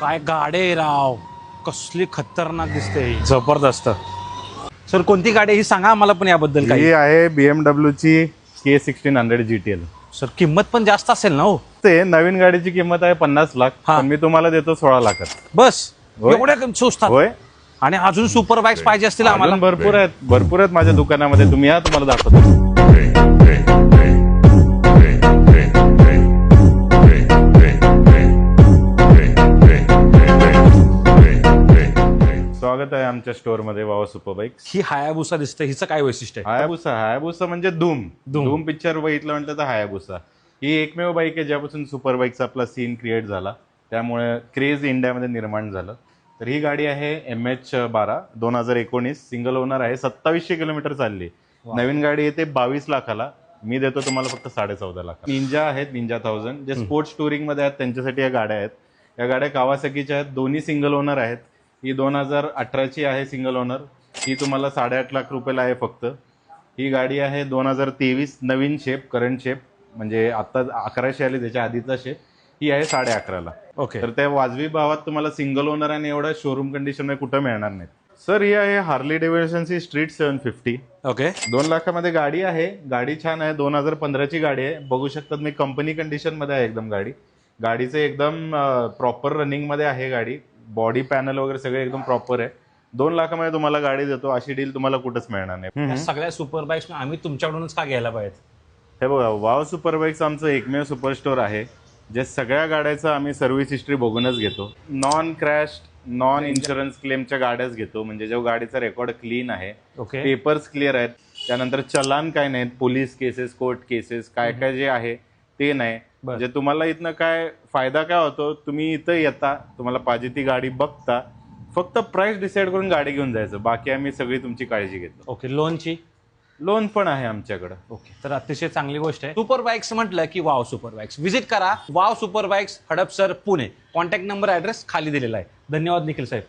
काय गाडे राव. कसली खतरनाक दिसते ही. जबरदस्त. सर कोणती गाडी आहे? ही सांगा आम्हाला पण याबद्दल काही. ही आहे बीएमडब्ल्यू ची K sixteen hundred G T L sir किंमत पण जास्त असेल ना हो? ते नवीन गाडीची किंमत आहे पन्नास लाख. हा. पण मी तुम्हाला देतो सोळा लाखात. बस. होय. एवढ्या कमी स्वस्तात होय? आणि अजून सुपर बाईक्स पाहिजे असतील आम्हाला. अजून भरपूर आहेत. भरपूर आहेत माझ्या दुकानामध्ये. तुम्ही या तुम्हाला दाखवतो. स्वागत आहे आमच्या स्टोअरमध्ये वावा सुपर बाईक ही हायाबुसा दिसते हिचं काय वैशिष्ट्य आहे? हायाबुसा हायाबुसा म्हणजे धूम. धूम. धूम पिक्चर बघितलं म्हटलं तर हायाबुसा. ही एकमेव बाईक आहे ज्यापासून सुपर बाईकचा आपला सीन क्रिएट झाला. त्यामुळे क्रेज इंडियामध्ये निर्माण झालं. तर ही गाडी आहे एम एच बारा दोन हजार एकोणीस. सिंगल ओनर आहे सत्तावीसशे किलोमीटर चालली. नवीन गाडी येते बावीस लाखाला. मी देतो तुम्हाला फक्त साडे चौदा लाख निंजा आहेत निंजा थाउजंड जे स्पोर्ट्स टुरिंगमध्ये आहेत त्यांच्यासाठी या गाड्या आहेत. या गाड्या कावासाकीच्या आहेत. दोन्ही सिंगल ओनर आहेत. ही दोन हजार अठराची आहे सिंगल ओनर ही तुम्हाला साडेआठ लाख रुपयाला आहे फक्त. ही गाडी आहे दोन हजार तेवीस नवीन शेप करंट शेप म्हणजे आता अकराशे आली त्याच्या आधीचा शेप ही आहे साडे अकराला ओके तर त्या वाजवी भावात तुम्हाला सिंगल ओनर आणि एवढा शोरूम कंडिशनमध्ये कुठं मिळणार नाही सर ही आहे हार्ली डेव्हिडसनची स्ट्रीट सेवन फिफ्टी ओके दोन लाखामध्ये गाडी आहे. गाडी छान आहे. दोन हजार पंधराची गाडी आहे. बघू शकतात मी कंपनी कंडिशनमध्ये आहे एकदम गाडी. गाडीचं एकदम प्रॉपर रनिंगमध्ये आहे गाडी. बॉडी पॅनल वगैरे सगळे एकदम प्रॉपर आहे. दोन लाखामध्ये तुम्हाला गाडी देतो अशी डील तुम्हाला कुठंच मिळणार नाही. या सगळ्या सुपर बाईक्स आम्ही तुमच्याकडूनच का घ्यायला पाहिजे हे बघा वाव सुपर बाईक्स आमचं एकमेव सुपर स्टोअर आहे. जे सगळ्या गाड्याचं आम्ही सर्व्हिस हिस्ट्री बघूनच घेतो. नॉन क्रॅश नॉन इन्शुरन्स क्लेमच्या गाड्याच घेतो. म्हणजे जो गाडीचा रेकॉर्ड क्लीन आहे ओके पेपर्स क्लिअर आहेत. त्यानंतर चलान काय नाहीत पोलीस केसेस कोर्ट केसेस काय काय जे आहे ते नाही. म्हणजे तुम्हाला इथनं काय फायदा काय होतो? तुम्ही इथं येता तुम्हाला पाहिजे ती गाडी बघता. फक्त प्राइस डिसाईड करून गाडी घेऊन जायचं. बाकी आम्ही सगळी तुमची काळजी घेतो. ओके लोनची लोन पण आहे आमच्याकडं. ओके तर अतिशय चांगली गोष्ट आहे. सुपर बाईक्स म्हटलं की वाव सुपर बाईक्स व्हिजिट करा. Wow super bikes Hadapsar Pune. Contact number address खाली दिलेला आहे. धन्यवाद निखिल साहेब.